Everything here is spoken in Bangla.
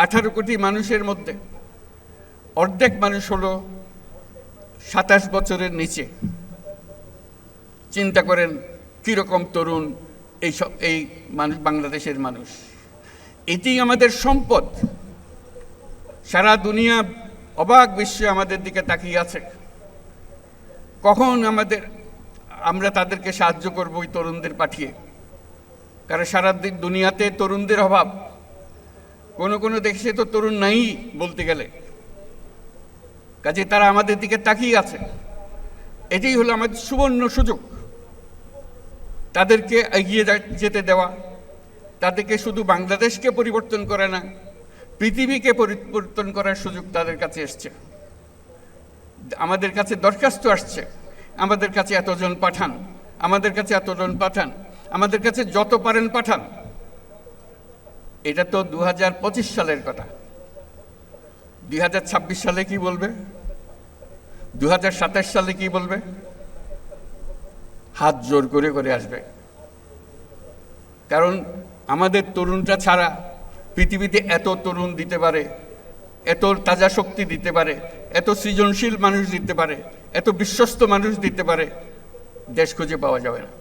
আঠারো কোটি মানুষের মধ্যে অর্ধেক মানুষ হলো সাতাশ বছরের নিচে। চিন্তা করেন কীরকম তরুণ এই সব, এই মানুষ, বাংলাদেশের মানুষ। এটি আমাদের সম্পদ। সারা দুনিয়া অবাক বিশ্বে আমাদের দিকে তাকিয়ে আছে। কখন আমাদের, আমরা তাদেরকে সাহায্য করব ওই তরুণদের পাঠিয়ে? কারণ সারা দুনিয়াতে তরুণদের অভাব। কোনো কোনো দেশে তো তরুণ নাই বলতে গেলে। কাজে তারা আমাদের দিকে তাকিয়ে আছে। এটাই হলো আমাদের সুবর্ণ সুযোগ। তাদেরকে এগিয়ে যেতে দেওয়া। তাদেরকে শুধু বাংলাদেশকে পরিবর্তন করে না, পৃথিবীকে পরিবর্তন করার সুযোগ তাদের কাছে এসছে। আমাদের কাছে দরখাস্ত আসছে, আমাদের কাছে এতজন পাঠান, আমাদের কাছে এতজন পাঠান, আমাদের কাছে যত পারেন পাঠান। এটা তো দু হাজার পঁচিশ সালের কথা। দুই হাজার ছাব্বিশ সালে কি বলবে? দু হাজার সাতাশ সালে কি বলবে? হাত জোর করে করে আসবে। কারণ আমাদের তরুণটা ছাড়া পৃথিবীতে এত তরুণ দিতে পারে, এত তাজা শক্তি দিতে পারে, এত সৃজনশীল মানুষ দিতে পারে, এত বিশ্বস্ত মানুষ দিতে পারে, দেশ খুঁজে পাওয়া যাবে না।